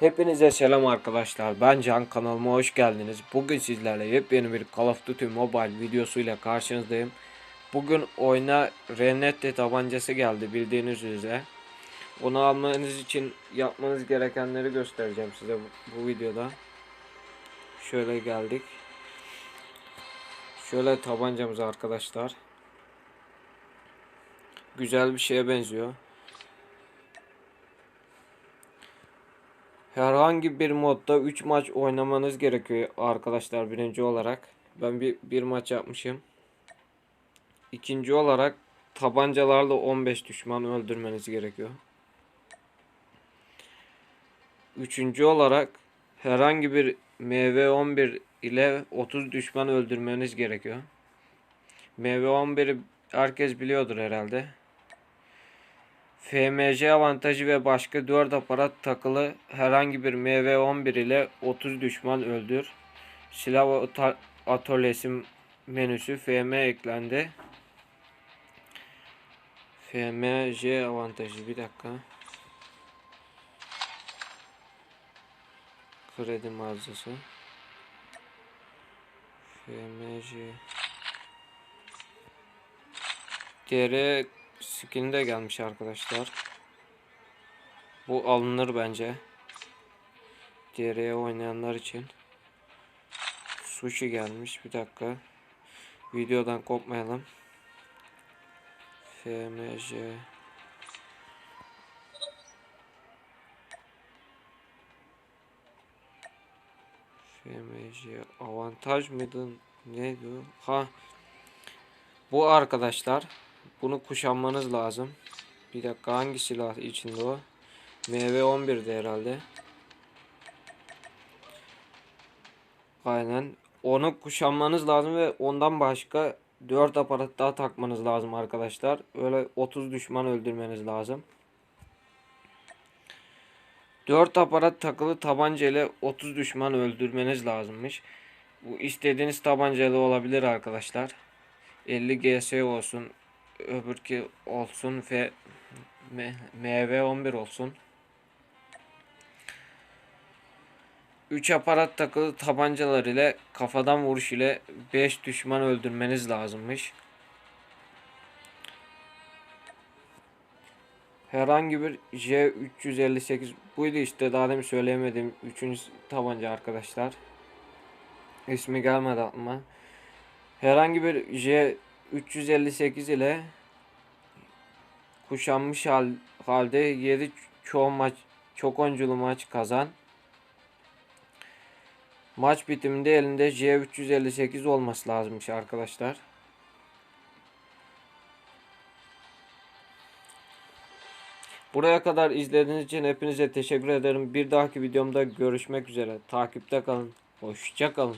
Hepinize selam arkadaşlar. Ben Can kanalıma hoş geldiniz. Bugün sizlerle yepyeni bir Call of Duty Mobile videosuyla karşınızdayım. Bugün oyuna Renette tabancası geldi bildiğiniz üzere. Onu almanız için yapmanız gerekenleri göstereceğim size bu, bu videoda. Şöyle geldik. Şöyle tabancamız arkadaşlar. Güzel bir şeye benziyor. Herhangi bir modda 3 maç oynamanız gerekiyor arkadaşlar birinci olarak. Ben bir, bir maç yapmışım. İkinci olarak tabancalarla 15 düşman öldürmeniz gerekiyor. Üçüncü olarak herhangi bir MV11 ile 30 düşman öldürmeniz gerekiyor. MV11'i herkes biliyordur herhalde. FMC avantajı ve başka 4 aparat takılı herhangi bir MV11 ile 30 düşman öldür. Silah atölyesi menüsü FM eklendi. FMC avantajı bir dakika. Kredi mağazası. FMC DR skin de gelmiş arkadaşlar. Bu alınır bence. DR'ye oynayanlar için. Sushi gelmiş. Bir dakika. Videodan kopmayalım. FMC FMC avantaj mıydı? Neydi? Ha. Bu arkadaşlar. Bunu kuşanmanız lazım. Bir dakika hangi silah içinde o? MV11'de herhalde. Aynen. Onu kuşanmanız lazım ve ondan başka 4 aparat daha takmanız lazım arkadaşlar. Öyle 30 düşman öldürmeniz lazım. 4 aparat takılı tabanca ile 30 düşman öldürmeniz lazımmış. Bu istediğiniz tabancayla olabilir arkadaşlar. 50 GS olsun, öbürki olsun ve M- MV11 olsun. 3 aparat takılı tabancalar ile kafadan vuruş ile 5 düşman öldürmeniz lazımmış. Herhangi bir J358 buydu işte daha demin söyleyemedim 3. tabanca arkadaşlar. İsmi gelmedi aklıma. Herhangi bir J358 ile kuşanmış hal, halde 7 çoğu maç çok oyunculu maç kazan. Maç bitiminde elinde J358 olması lazımmış arkadaşlar. Buraya kadar izlediğiniz için hepinize teşekkür ederim. Bir dahaki videomda görüşmek üzere. Takipte kalın. Hoşça kalın.